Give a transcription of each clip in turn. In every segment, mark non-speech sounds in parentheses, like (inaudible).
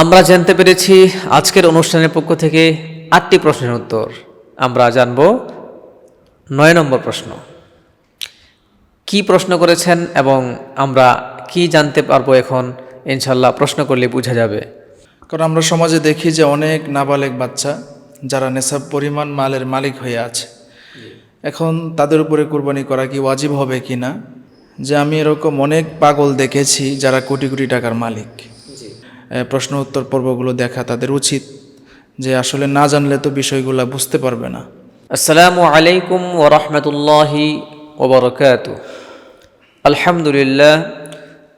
আমরা জানতে পেরেছি আজকের অনুষ্ঠানের পক্ষ থেকে আটটি প্রশ্নের উত্তর। আমরা জানব নয় নম্বর প্রশ্ন। কি প্রশ্ন করেছেন এবং আমরা কি জানতে পারব এখন? ইনশাল্লাহ প্রশ্ন করলে বোঝা যাবে। কারণ আমরা সমাজে দেখি যে অনেক নাবালেক বাচ্চা যারা নেশাব পরিমাণ মালের মালিক হয়ে আছে। এখন তাদের উপরে কোরবানি করা কি ওয়াজিব হবে কি না যে আমি এরকম অনেক পাগল দেখেছি যারা কোটি কোটি টাকার মালিক। প্রশ্ন উত্তর পর্বগুলো দেখা তাদের উচিত যে আসলে না জানলে তো বিষয়গুলো বুঝতে পারবে না আসসালামু আলাইকুম ওরহমতুল্লাহি ওবরকাত আলহামদুলিল্লাহ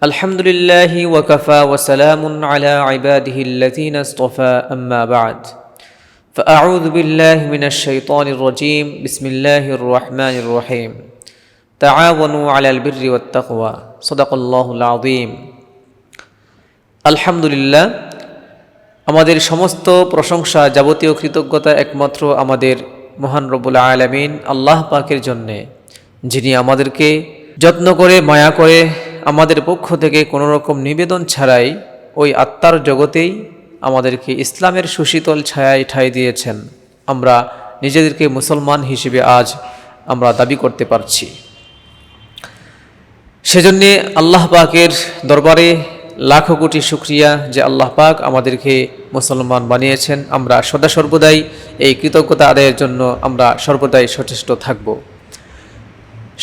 আলহামদুলিল্লাহ ওয়াকাফা ওয়াসালামুন আলা ইবাদিহি الذين اصطفى أما بعد فأعوذ بالله من الشيطان الرجيم بسم الله الرحمن الرحيم تعاونوا على البر والتقوى صدق الله العظيم আলহামদুলিল্লাহ, আমাদের সমস্ত প্রশংসা যাবতীয় কৃতজ্ঞতা একমাত্র আমাদের মহান রব্বুল আলমিন আল্লাহ পাকের জন্যে, যিনি আমাদেরকে যত্ন করে, মায়া করে আমাদের পক্ষ থেকে কোনো রকম নিবেদন ছাড়াই ওই আত্মার জগতেই আমাদেরকে ইসলামের সুশীতল ছায়ায় ঠাঁই দিয়েছেন। আমরা নিজেদেরকে মুসলমান হিসেবে আজ আমরা দাবি করতে পারছি। সেজন্যে আল্লাহ পাকের দরবারে লাখো কোটি শুক্রিয়া যে আল্লাহ পাক আমাদেরকে মুসলমান বানিয়েছেন। আমরা সদা সর্বদাই এই কৃতজ্ঞতা আদায়ের জন্য আমরা সর্বদাই সচেষ্ট থাকব।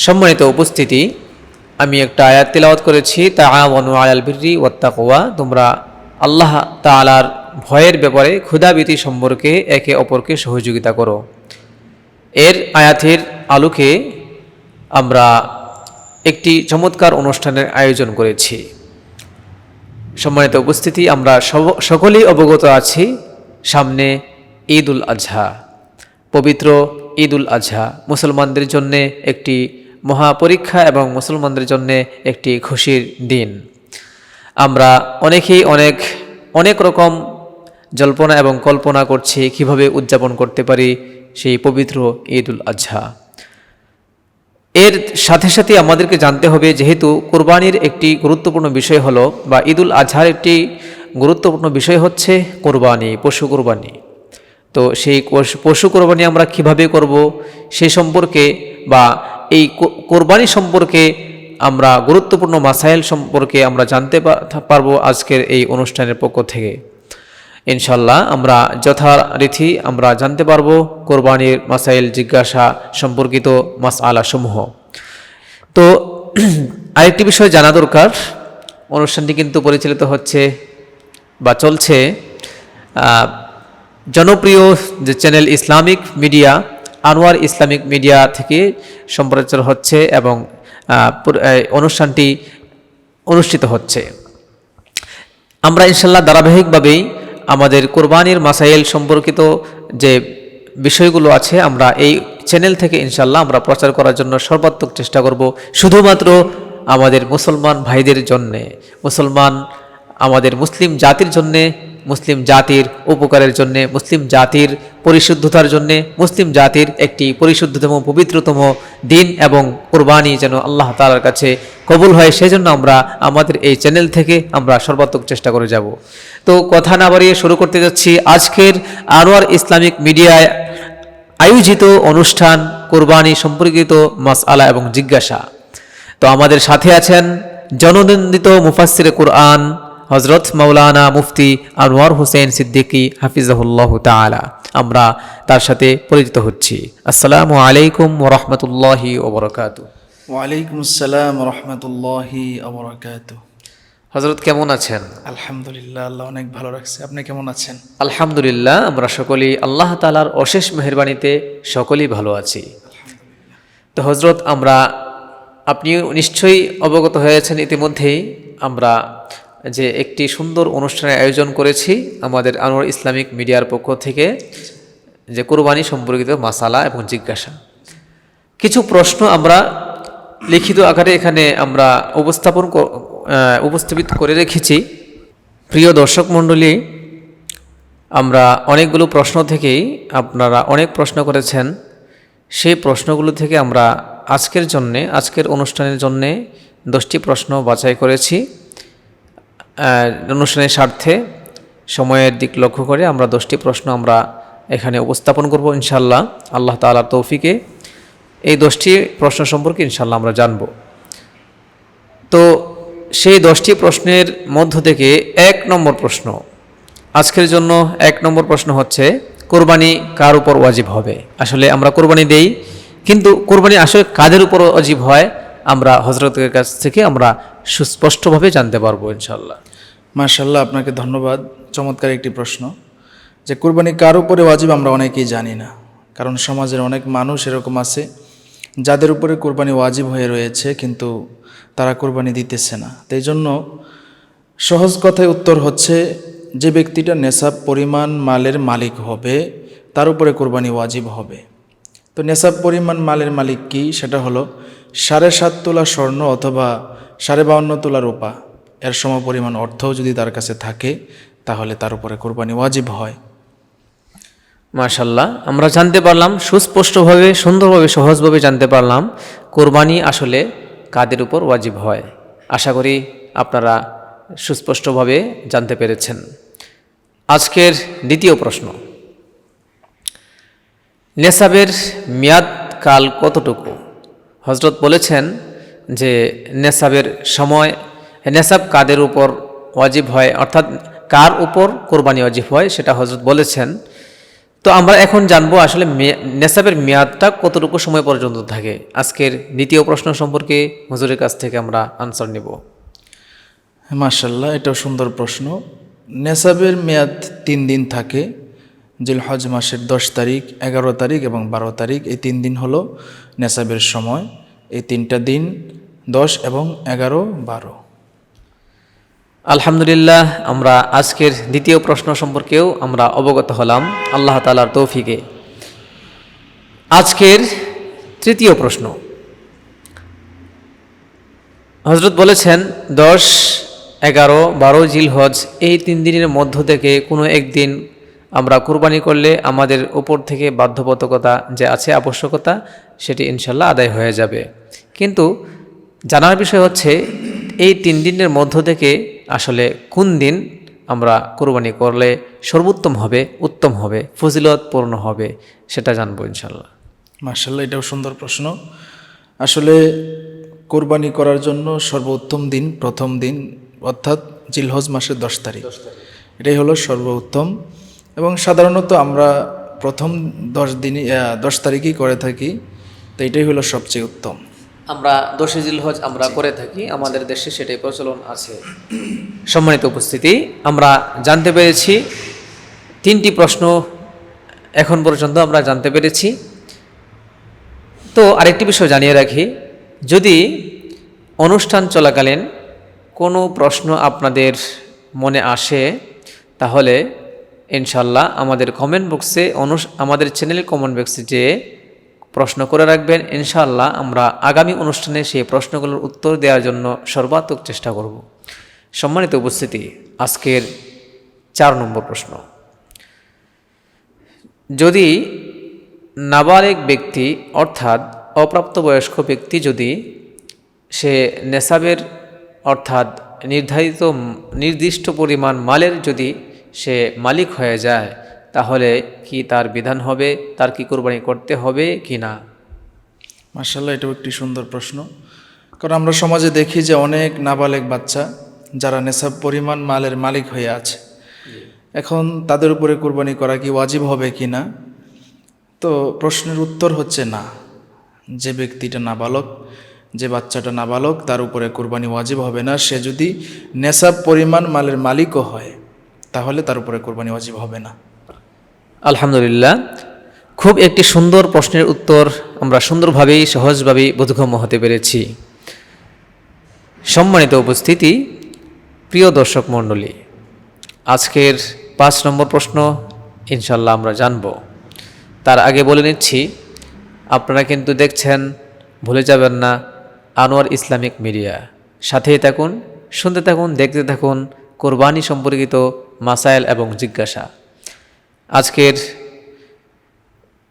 সম্মানিত উপস্থিতি, আমি একটা আয়াত তিলাওয়াত করেছি তা আওয়ানু আয়াল বিরি ওয়াত্তাকোয়া তোমরা আল্লাহ তালার ভয়ের ব্যাপারে ক্ষুধাবীতি সম্পর্কে একে অপরকে সহযোগিতা করো। এর আয়াতের আলোকে আমরা একটি চমৎকার অনুষ্ঠানের আয়োজন করেছি। সম্মানিত উপস্থিতি, আমরা সকলেই অবগত আছি সামনে ঈদ উল আজহা, পবিত্র ঈদ উল আজহা। মুসলমানদের জন্য একটি মহাপরীক্ষা এবং মুসলমানদের জন্য একটি খুশির দিন। আমরা অনেকেই অনেক অনেক রকম জল্পনা এবং কল্পনা করছি কীভাবে উদযাপন করতে পারি সেই পবিত্র ঈদ উল আজহা। এর সাথে সাথে আমাদেরকে জানতে হবে যেহেতু কোরবানির একটি গুরুত্বপূর্ণ বিষয় হলো বা ঈদুল আজহার একটি গুরুত্বপূর্ণ বিষয় হচ্ছে কোরবানি, পশু কোরবানি। তো সেই পশু- কোরবানি আমরা কীভাবে করব সেই সম্পর্কে বা এই কোরবানি সম্পর্কে আমরা গুরুত্বপূর্ণ মাসাইল সম্পর্কে আমরা জানতে পারব আজকের এই অনুষ্ঠানের পক্ষ থেকে। ইনশাল্লাহ আমরা যথারীতি আমরা জানতে পারব কোরবানির মাসাইল জিজ্ঞাসা সম্পর্কিত মাস সমূহ তো (clears throat) আরেকটি বিষয় জানা দরকার। অনুষ্ঠানটি কিন্তু পরিচালিত হচ্ছে বা চলছে জনপ্রিয় যে channel Islamic media, Anwar Islamic media থেকে সম্প্রচার হচ্ছে এবং অনুষ্ঠানটি অনুষ্ঠিত হচ্ছে। আমরা ইনশাল্লাহ ধারাবাহিকভাবেই আমাদের কোরবানির মাসাইল সম্পর্কিত যে বিষয়গুলো আছে, আমরা এই চ্যানেল থেকে ইনশাল্লাহ আমরা প্রচার করার জন্য সর্বাত্মক চেষ্টা করব। শুধুমাত্র আমাদের মুসলমান ভাইদের জন্যে, মুসলমান আমাদের মুসলিম জাতির জন্যে মুসলিম জাতির উপকারের জন্যে, মুসলিম জাতির পরিশুদ্ধতার জন্যে, মুসলিম জাতির একটি পরিশুদ্ধতম, পবিত্রতম দিন এবং কোরবানি যেন আল্লাহ তালার কাছে কবুল হয়, সেজন্য আমরা আমাদের এই চ্যানেল থেকে আমরা সর্বাত্মক চেষ্টা করে যাব। তো কথা না বাড়িয়ে শুরু করতে যাচ্ছি আজকের আনোয়ার ইসলামিক মিডিয়ায় আয়োজিত অনুষ্ঠান কোরবানি সম্পর্কিত মাসআলা এবং জিজ্ঞাসা। তো আমাদের সাথে আছেন জননন্দিত মুফাসসিরে কোরআন হজরত মৌলানা মুফতি আনোয়ার হোসেন সিদ্দিকী হাফিজাহুল্লাহ তাআলা। আমরা তার সাথে পরিচিত হচ্ছি। আসসালামু আলাইকুম ওরহমতুল্লাহি ওবরকাতু ওয়ালাইকুম আসসালাম রহমতুল্লাহি আবরাকাত হজরত কেমন আছেন? আলহামদুলিল্লাহ আল্লাহ অনেক ভালো রাখছে। আপনি কেমন আছেন? আলহামদুলিল্লাহ আমরা সকলেই আল্লাহ তালার অশেষ মেহরবানিতে সকলেই ভালো আছি। তো হজরত আমরা আপনিও নিশ্চয়ই অবগত হয়েছেন ইতিমধ্যেই। আমরা যে একটি সুন্দর অনুষ্ঠানের আয়োজন করেছি আমাদের আনোয়ার ইসলামিক মিডিয়ার পক্ষ থেকে, যে কোরবানি সম্পর্কিত মাসালা এবং জিজ্ঞাসা। কিছু প্রশ্ন আমরা লিখিত আকারে এখানে আমরা উপস্থাপন উপস্থাপিত করে রেখেছি। প্রিয় দর্শক মণ্ডলী, আমরা অনেকগুলো প্রশ্ন থেকেই আপনারা অনেক প্রশ্ন করেছেন। সেই প্রশ্নগুলো থেকে আমরা আজকের জন্যে, আজকের অনুষ্ঠানের জন্যে দশটি প্রশ্ন বাছাই করেছি। অনুষ্ঠানের স্বার্থে সময়ের দিক লক্ষ্য করে আমরা দশটি প্রশ্ন আমরা এখানে উপস্থাপন করব ইনশাল্লাহ আল্লাহ তালার তৌফিকে এই দশটি প্রশ্ন সম্পর্কে ইনশাল্লাহ আমরা জানব। তো সেই দশটি প্রশ্নের মধ্য থেকে এক নম্বর প্রশ্ন, আজকের জন্য এক নম্বর প্রশ্ন হচ্ছে, কোরবানি কার উপর ওয়াজিব হবে? আসলে আমরা কোরবানি দেই, কিন্তু কোরবানি আসলে কাদের উপর ওয়াজিব হয়? আমরা হজরতের কাছ থেকে আমরা সুস্পষ্টভাবে জানতে পারব ইনশাল্লাহ মার্শাল্লাহ আপনাকে ধন্যবাদ। চমৎকার একটি প্রশ্ন। যে কুরবানি কার উপরে ওয়াজিব আমরা অনেকেই জানি না। কারণ সমাজের অনেক মানুষ এরকম আছে, যাদের উপরে কোরবানি ওয়াজিব হয়ে রয়েছে, কিন্তু তারা কোরবানি দিতেছে না। তাই জন্য সহজ কথায় উত্তর হচ্ছে, যে ব্যক্তিটা নেশাব পরিমাণ মালের মালিক হবে, তার উপরে কোরবানি ওয়াজিব হবে। তো নেশাব পরিমাণ মালের মালিক কি? সেটা হলো সাড়ে সাত তোলা স্বর্ণ অথবা সাড়ে বাউন্ন তোলা রূপা। এর সম পরিমাণ অর্থও যদি তার কাছে থাকে, তাহলে তার উপরে কোরবানি ওয়াজিব হয়। মাশাল্লাহ আমরা জানতে পারলাম, সুস্পষ্টভাবে, সুন্দরভাবে, সহজভাবে জানতে পারলাম, কোরবানি আসলে কাদের উপর ওয়াজিব হয়। আশা করি আপনারা সুস্পষ্টভাবে জানতে পেরেছেন। আজকের দ্বিতীয় প্রশ্ন, নেসাবের মেয়াদ কাল কতটুকু? হজরত বলেছেন যে, নেসাবের সময় নেসাব কাদের উপর ওয়াজিব হয়? অর্থাৎ কার উপর কোরবানি ওয়াজিব হয়? সেটা হজরত বলেছেন। তো আমরা এখন জানব আসলে নেসাবের মেয়াদটা কতটুকু সময় পর্যন্ত থাকে? আজকের দ্বিতীয় প্রশ্ন সম্পর্কে হুজুরের কাছ থেকে আমরা আনসার নেব। মার্শাল্লাহ এটাও সুন্দর প্রশ্ন। নেশাবের মেয়াদ তিন দিন থাকে। জিলহজ মাসের দশ তারিখ, এগারো তারিখ এবং বারো তারিখ। এই তিন দিন হলো নেশাবের সময়। এই তিনটা দিন দশ এবং এগারো, বারো। আলহামদুলিল্লাহ, আমরা আজকের দ্বিতীয় প্রশ্ন সম্পর্কেও আমরা অবগত হলাম। আল্লাহ তালার তৌফিকে। আজকের তৃতীয় প্রশ্ন। হজরত বলেছেন, দশ, এগারো, বারো জিলহজ এই তিন দিনের মধ্য থেকে কোনো একদিন আমরা কুরবানি করলে আমাদের উপর থেকে বাধ্যবাধকতা যে আছে আবশ্যকতা, সেটি ইনশাল্লাহ আদায় হয়ে যাবে। কিন্তু জানার বিষয় হচ্ছে, এই তিন দিনের মধ্য থেকে আসলে কোন দিন আমরা কোরবানি করলে সর্বোত্তম হবে উত্তম হবে ফজিলতপূর্ণ হবে সেটা জানব ইনশাল্লাহ মার্শাল্লাহ এটাও সুন্দর প্রশ্ন। আসলে কোরবানি করার জন্য সর্বোত্তম দিন প্রথম দিন অর্থাৎ জিলহজ মাসের দশ তারিখ। এটাই হলো সর্বোত্তম। এবং সাধারণত আমরা প্রথম দশ দিনই দশ তারিখই করে থাকি তো এটাই হলো সবচেয়ে উত্তম। আমরা দশে জিলহজ আমরা করে থাকি আমাদের দেশে সেটাই প্রচলন আছে। সম্মানিত উপস্থিতি আমরা জানতে পেরেছি তিনটি প্রশ্ন এখন পর্যন্ত আমরা জানতে পেরেছি। তো আরেকটি বিষয় জানিয়ে রাখি যদি অনুষ্ঠান চলাকালীন কোনো প্রশ্ন আপনাদের মনে আসে তাহলে ইনশাল্লাহ আমাদের কমেন্ট বক্সে অনুস আমাদের চ্যানেলের কমেন্ট বক্সে যে প্রশ্ন করে রাখবেন, ইনশাআল্লাহ আমরা আগামী অনুষ্ঠানে সেই প্রশ্নগুলোর উত্তর দেওয়ার জন্য সর্বাত্মক চেষ্টা করব। সম্মানিত উপস্থিতি, আজকের চার নম্বর প্রশ্ন। যদি নাবালিক ব্যক্তি, অর্থাৎ অপ্রাপ্তবয়স্ক ব্যক্তি যদি সে নেশাবের, অর্থাৎ নির্ধারিত, নির্দিষ্ট পরিমাণ মালের যদি সে মালিক হয়ে যায় তাহলে কি তার বিধান হবে? তার কি কোরবানি করতে হবে কি না? মার্শাল্লাহ এটাও একটি সুন্দর প্রশ্ন। কারণ আমরা সমাজে দেখি যে অনেক নাবালেক বাচ্চা যারা নেশাব পরিমাণ মালের মালিক হয়ে আছে। এখন তাদের উপরে কোরবানি করা কি ওয়াজিব হবে কি না? তো প্রশ্নের উত্তর হচ্ছে না। যে ব্যক্তিটা নাবালক, যে বাচ্চাটা নাবালক, তার উপরে কোরবানি ওয়াজিব হবে না। সে যদি নেশাব পরিমাণ মালের মালিকও হয়, তাহলে তার উপরে কোরবানি ওয়াজিব হবে না। আলহামদুলিল্লাহ। খুব একটি সুন্দর প্রশ্নের উত্তর আমরা সুন্দরভাবেই, সহজভাবেই বোধগম্য হতে পেরেছি। সম্মানিত উপস্থিতি, প্রিয় দর্শক মণ্ডলী, আজকের পাঁচ নম্বর প্রশ্ন ইনশাল্লাহ আমরা জানব। তার আগে বলে নিচ্ছি, আপনারা কিন্তু দেখছেন, ভুলে যাবেন না, আনোয়ার ইসলামিক মিডিয়া। সাথেই থাকুন, শুনতে থাকুন, দেখতে থাকুন, কোরবানি সম্পর্কিত মাসাইল এবং জিজ্ঞাসা। আজকের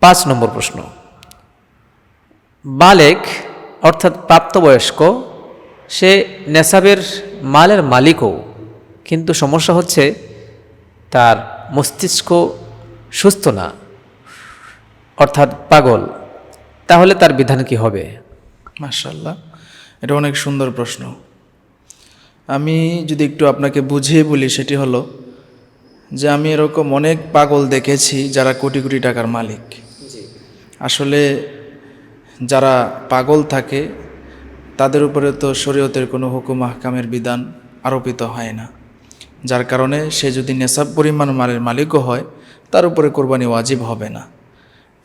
পাঁচ নম্বর প্রশ্ন। বালেক, অর্থাৎ প্রাপ্তবয়স্ক, সে নেশাবের মালের মালিকও, কিন্তু সমস্যা হচ্ছে তার মস্তিষ্ক সুস্থ না, অর্থাৎ পাগল। তাহলে তার বিধান কি হবে? মার্শাল্লাহ এটা অনেক সুন্দর প্রশ্ন। আমি যদি একটু আপনাকে বুঝিয়ে বলি, সেটি হলো যে আমি এরকম অনেক পাগল দেখেছি যারা কোটি কোটি টাকার মালিক। আসলে যারা পাগল থাকে তাদের উপরে তো শরীয়তের কোনো হুকুম আহকামের বিধান আরোপিত হয় না। যার কারণে সে যদি নেশাব পরিমাণ মালের মালিকও হয় তার উপরে কোরবানি ওয়াজিব হবে না।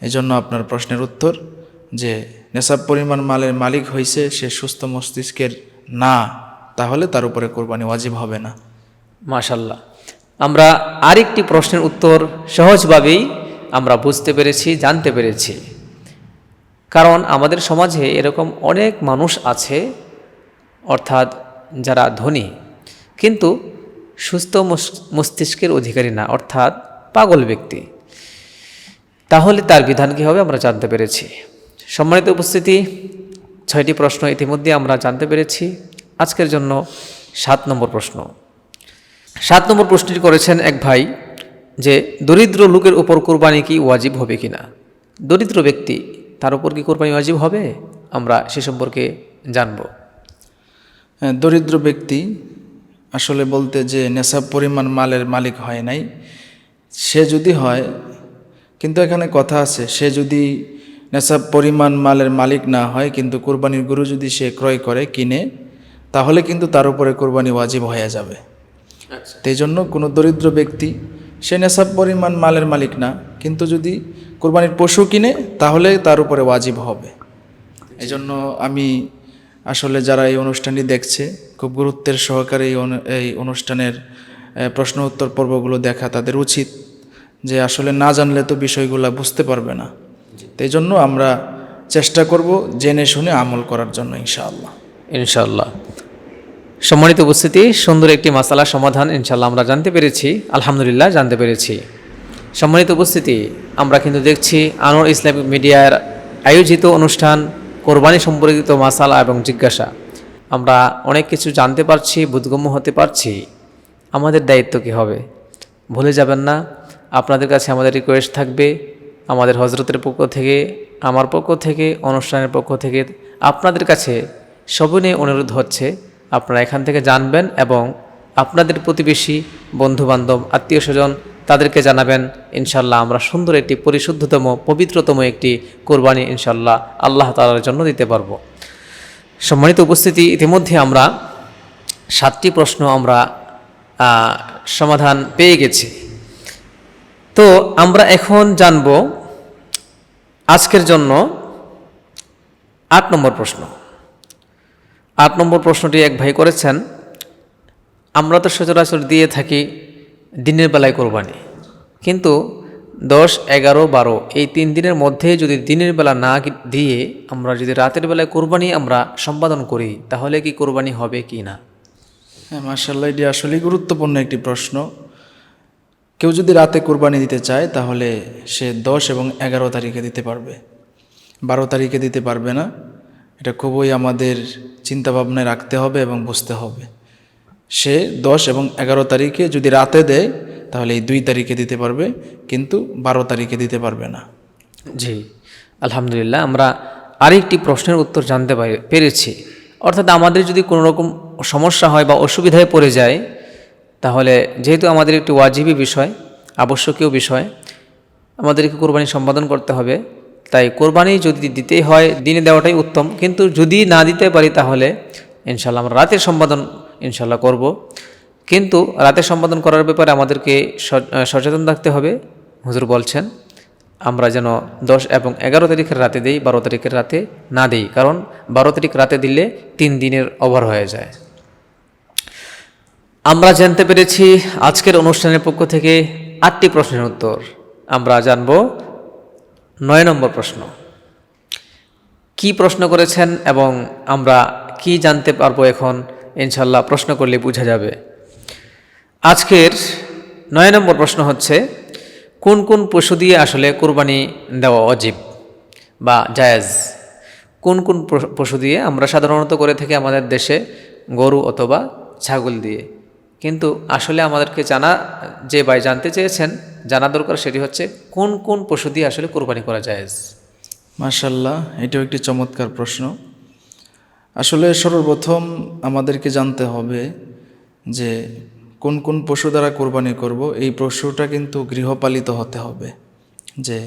এজন্য আপনার প্রশ্নের উত্তর যে নেশাব পরিমাণ মালের মালিক হয়েছে সে সুস্থ মস্তিষ্কের না তাহলে তার উপরে কোরবানি ওয়াজিব হবে না। মাশাল্লাহ। আমরা আরেকটি প্রশ্নের উত্তর সহজভাবেই আমরা বুঝতে পেরেছি, জানতে পেরেছি। কারণ আমাদের সমাজে এরকম অনেক মানুষ আছে, অর্থাৎ যারা ধনী, কিন্তু সুস্থ মস্তিষ্কের অধিকারী না, অর্থাৎ পাগল ব্যক্তি। তাহলে তার বিধান কী হবে আমরা জানতে পেরেছি। সম্মানিত উপস্থিতি, ছয়টি প্রশ্ন ইতিমধ্যে আমরা জানতে পেরেছি। আজকের জন্য সাত নম্বর প্রশ্ন। সাত নম্বর প্রশ্নটি করেছেন এক ভাই যে দরিদ্র লোকের উপর কোরবানি কি ওয়াজিব হবে কি না দরিদ্র ব্যক্তি তার উপর কি কোরবানি ওয়াজিব হবে? আমরা সে সম্পর্কে জানব। হ্যাঁ, দরিদ্র ব্যক্তি আসলে বলতে যে নেশাব পরিমাণ মালের মালিক হয় নাই। সে যদি হয় কিন্তু এখানে কথা আছে সে যদি নেশাব পরিমাণ মালের মালিক না হয় কিন্তু কোরবানির গরু যদি সে ক্রয় করে কিনে তাহলে কিন্তু তার উপরে কোরবানি ওয়াজিব হয়ে যাবে। সেই জন্য কোনো দরিদ্র ব্যক্তি সে নেশাব পরিমাণ মালের মালিক না কিন্তু যদি কোরবানির পশু কিনে তাহলে তার উপরে ওয়াজিব হবে। এই জন্য আমি আসলে যারা এই অনুষ্ঠানটি দেখছে খুব গুরুত্বের সহকারে এই এই অনুষ্ঠানের প্রশ্ন উত্তর পর্বগুলো দেখা তাদের উচিত যে আসলে না জানলে তো বিষয়গুলো বুঝতে পারবে না। তাই জন্য আমরা চেষ্টা করব জেনে শুনে আমল করার জন্য ইনশাআল্লাহ। ইনশাল্লাহ সম্মানিত উপস্থিতি, সুন্দর একটি মাসালা সমাধান ইনশাল্লাহ আমরা জানতে পেরেছি, আলহামদুলিল্লাহ জানতে পেরেছি। সম্মানিত উপস্থিতি, আমরা কিন্তু দেখছি আনোয়ার ইসলামিক মিডিয়ার আয়োজিত অনুষ্ঠান, কোরবানি সম্পর্কিত মাসালা এবং জিজ্ঞাসা। আমরা অনেক কিছু জানতে পারছি, বোধগম্য হতে পারছি, আমাদের দায়িত্ব কী হবে? ভুলে যাবেন না, আপনাদের কাছে আমাদের রিকোয়েস্ট থাকবে, আমাদের হজরতের পক্ষ থেকে, আমার পক্ষ থেকে, অনুষ্ঠানের পক্ষ থেকে, আপনাদের কাছে সবিনয় অনুরোধ হচ্ছে আপনারা এখান থেকে জানবেন এবং আপনাদের প্রতিবেশী, বন্ধুবান্ধব আত্মীয় স্বজন তাদেরকে জানাবেন ইনশাল্লাহ আমরা সুন্দর একটি পরিশুদ্ধতম, পবিত্রতম একটি কোরবানি ইনশাল্লাহ আল্লাহ তালার জন্য দিতে পারব। সম্মানিত উপস্থিতি, ইতিমধ্যে আমরা সাতটি প্রশ্ন আমরা সমাধান পেয়ে গেছি। তো আমরা এখন জানব আজকের জন্য আট নম্বর প্রশ্ন। আট নম্বর প্রশ্নটি এক ভাই করেছেন, আমরা তো সচরাচর দিয়ে থাকি দিনের বেলায় কোরবানি। কিন্তু দশ, এগারো, বারো এই তিন দিনের মধ্যে যদি দিনের বেলা না দিয়ে আমরা যদি রাতের বেলায় কোরবানি আমরা সম্পাদন করি, তাহলে কি কোরবানি হবে কি না? হ্যাঁ মার্শাল্লাহ এটি আসলেই গুরুত্বপূর্ণ একটি প্রশ্ন। কেউ যদি রাতে কোরবানি দিতে চায়, তাহলে সে দশ এবং এগারো তারিখে দিতে পারবে। বারো তারিখে দিতে পারবে না। এটা খুবই আমাদের চিন্তাভাবনায় রাখতে হবে এবং বুঝতে হবে। সে দশ এবং এগারো তারিখে যদি রাতে দেয়, তাহলে এই দুই তারিখে দিতে পারবে, কিন্তু বারো তারিখে দিতে পারবে না। জি, আলহামদুলিল্লাহ, আমরা আরেকটি প্রশ্নের উত্তর জানতে পারি- পেরেছি। অর্থাৎ আমাদের যদি কোনো রকম সমস্যা হয় বা অসুবিধায় পড়ে যায়, তাহলে যেহেতু আমাদের একটি ওয়াজিবি বিষয়, আবশ্যকীয় বিষয়, আমাদেরকে কোরবানি সম্পাদন করতে হবে। তাই কোরবানি যদি দিতেই হয়, দিনে দেওয়াটাই উত্তম। কিন্তু যদি না দিতে পারি তাহলে ইনশাল্লাহ আমরা রাতের সম্পাদন ইনশাল্লাহ করব। কিন্তু রাতে সম্পাদন করার ব্যাপারে আমাদেরকে সচেতন থাকতে হবে। হুজুর বলছেন, আমরা যেন দশ এবং এগারো তারিখের রাতে দিই, বারো তারিখের রাতে না দিই। কারণ বারো তারিখ রাতে দিলে তিন দিনের ওভার হয়ে যায়। আমরা জানতে পেরেছি আজকের অনুষ্ঠানের পক্ষ থেকে আটটি প্রশ্নের উত্তর। আমরা জানব নয় নম্বর প্রশ্ন। কি প্রশ্ন করেছেন এবং আমরা কি জানতে পারব এখন? ইনশাল্লাহ প্রশ্ন করলে বোঝা যাবে। আজকের নয় নম্বর প্রশ্ন হচ্ছে, কোন কোন পশু দিয়ে আসলে কোরবানি দেওয়া অজীব বা জায়েজ? কোন কোন পশু- দিয়ে? আমরা সাধারণত করে থাকি আমাদের দেশে গরু অথবা ছাগল দিয়ে। কিন্তু আসলে আমাদেরকে জানা, যে ভাই জানতে চেয়েছেন, জানা দরকার সেটি হচ্ছে কোন কোন পশু দিয়ে আসলে কোরবানি করা যায় মাশাল্লাহ এটাও একটি চমৎকার প্রশ্ন। আসলে সর্বপ্রথম আমাদেরকে জানতে হবে যে কোন কোন পশু দ্বারা কোরবানি করব, এই পশুটা কিন্তু গৃহপালিত হতে হবে। যে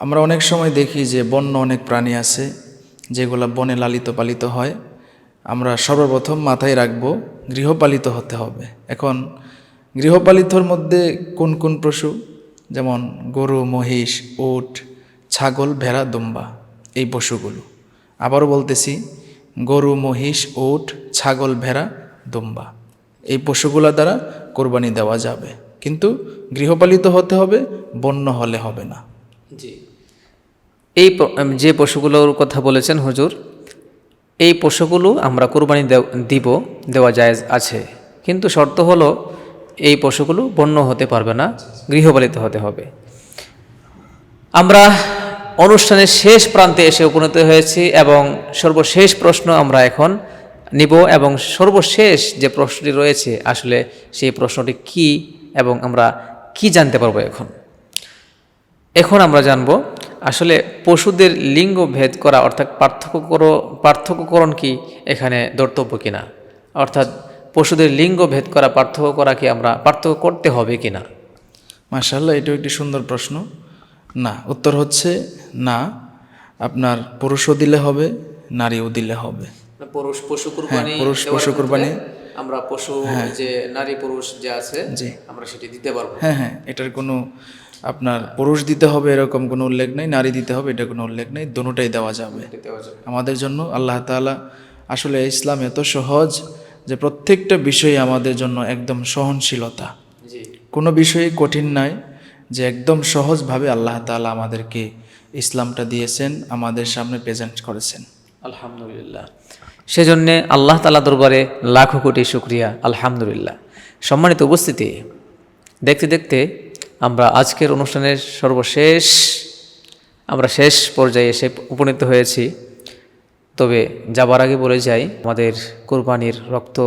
আমরা অনেক সময় দেখি যে বন্য অনেক প্রাণী আছে, যেগুলো বনে লালিত পালিত হয়। আমরা সর্বপ্রথম মাথায় রাখব গৃহপালিত হতে হবে। এখন গৃহপালিতর মধ্যে কোন কোন পশু? যেমন গরু, মহিষ, উট, ছাগল, ভেড়া, দুম্বা এই পশুগুলো। আবারও বলতেছি, গরু, মহিষ, উট, ছাগল, ভেড়া, দুম্বা এই পশুগুলা দ্বারা কোরবানি দেওয়া যাবে। কিন্তু গৃহপালিত হতে হবে, বন্য হলে হবে না। জি। এই যে পশুগুলোর কথা বলেছেন হুজুর এই পশুগুলো আমরা কোরবানি দিব, দেওয়া যায় আছে। কিন্তু শর্ত হলো, এই পশুগুলো বন্য হতে পারবে না, গৃহপালিত হতে হবে। আমরা অনুষ্ঠানের শেষ প্রান্তে এসে উপনীত হয়েছি এবং সর্বশেষ প্রশ্ন আমরা এখন নিব এবং সর্বশেষ যে প্রশ্নটি রয়েছে, আসলে সেই প্রশ্নটি কি এবং আমরা কি জানতে পারব এখন? এখন আমরা জানব আসলে পশুদের লিঙ্গ ভেদ করা অর্থাৎ পার্থক্য করো পার্থক্যকরণ কি এখানে ধর্তব্য কিনা? অর্থাৎ পশুদের লিঙ্গ ভেদ করা পার্থক্য করা কি আমরা পার্থক্য করতে হবে কিনা? মাশাল্লাহ এটাও একটি সুন্দর প্রশ্ন। না উত্তর হচ্ছে না। আপনার পুরুষও দিলে হবে নারীও দিলে হবে। পুরুষ পশু কুরবানি পুরুষ পশু কুরবানি। আমরা পশু যে নারী পুরুষ যে আছে। আমরা সেটি দিতে পারব। হ্যাঁ হ্যাঁ এটার কোনো আপনার পুরুষ দিতে হবে এরকম কোনো উল্লেখ নেই নারী দিতে হবে এটা কোনো উল্লেখ নেই দুটোটাই দেওয়া যাবে। আমাদের জন্য আল্লাহ তাআলা আসলে ইসলাম এত সহজ যে প্রত্যেকটা বিষয় আমাদের জন্য একদম সহনশীলতা। কোনো বিষয়ে কঠিন নাই যে একদম সহজভাবে আল্লাহ তাআলা আমাদেরকে ইসলামটা দিয়েছেন আমাদের সামনে প্রেজেন্ট করেছেন। আলহামদুলিল্লাহ। সেজন্যে আল্লাহ তালা দরবারে লাখো কোটি শুক্রিয়া আলহামদুলিল্লাহ। সম্মানিত উপস্থিতি দেখতে দেখতে আমরা আজকের অনুষ্ঠানের সর্বশেষ, আমরা শেষ পর্যায়ে এসে উপনীত হয়েছি। তবে যাবার আগে বলে যাই, আমাদের কোরবানির রক্ত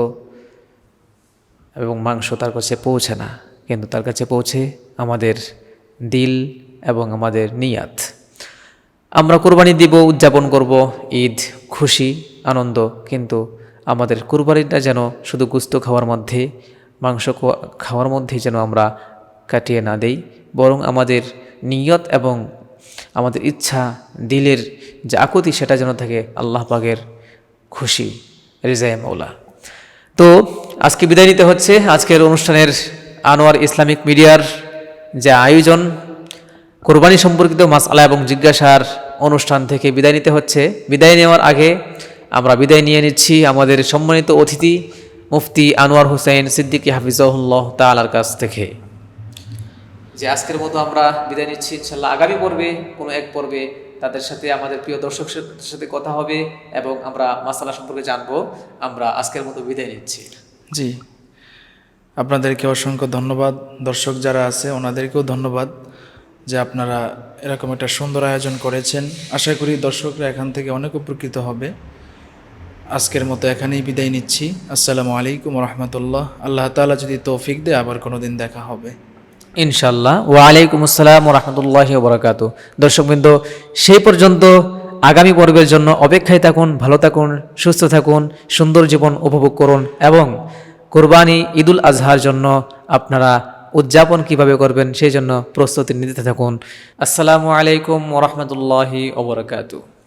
এবং মাংস তার কাছে পৌঁছে না, কিন্তু তার কাছে পৌঁছে আমাদের দিল এবং আমাদের নিয়াত। আমরা কোরবানি দিব, উদযাপন করব, ঈদ, খুশি, আনন্দ, কিন্তু আমাদের কোরবানিটা যেন শুধু গুস্ত খাওয়ার মধ্যে, মাংস খাওয়ার মধ্যেই যেন আমরা কাটিয়ে না দেই, বরং আমাদের নিয়ত এবং আমাদের ইচ্ছা, দিলের যে আকুতি সেটা যেন থাকে আল্লাহ পাকের খুশি। রেজায় মৌলা তো আজকে বিদায় নিতে হচ্ছে। আজকের অনুষ্ঠানের আনোয়ার ইসলামিক মিডিয়ার যে আয়োজন, কোরবানি সম্পর্কিত মাসআলা এবং জিজ্ঞাসার অনুষ্ঠান থেকে বিদায় নিতে হচ্ছে। বিদায় নেওয়ার আগে আমরা বিদায় নিয়ে নিচ্ছি আমাদের সম্মানিত অতিথি মুফতি আনোয়ার হোসেন সিদ্দিকী হাফিজাহুল্লাহ তালার কাছ থেকে। যে আজকের মতো আমরা বিদায় নিচ্ছি, ইনশাল্লাহ আগামী পর্বে কোনো এক পর্বে তাদের সাথে আমাদের প্রিয় দর্শকদের সাথে কথা হবে এবং আমরা মাসালা সম্পর্কে জানব। আমরা আজকের মতো বিদায় নিচ্ছি। জি। আপনাদেরকে অসংখ্য ধন্যবাদ। দর্শক যারা আছে, ওনাদেরকেও ধন্যবাদ যে আপনারা এরকম একটা সুন্দর আয়োজন করেছেন। আশা করি দর্শকরা এখান থেকে অনেক উপকৃত হবে। আজকের মতো এখানেই বিদায় নিচ্ছি। আসসালামু আলাইকুম রহমতুল্লাহ। আল্লাহ তাআলা যদি তৌফিক দেয়, আবার কোনো দিন দেখা হবে। ইনশাল্লাহ ওয়ালাইকুম আসসালাম রহমতুল্লাহ বরাকাত দর্শকবৃন্দ, সেই পর্যন্ত আগামী পর্বের জন্য অপেক্ষায় থাকুন, ভালো থাকুন, সুস্থ থাকুন, সুন্দর জীবন উপভোগ করুন এবং কোরবানি ঈদুল আজহার জন্য আপনারা উদযাপন কীভাবে করবেন সেই জন্য প্রস্তুতি নিতে থাকুন। আসসালামু আলাইকুম ওরহমতুল্লাহি ওবরাকাতু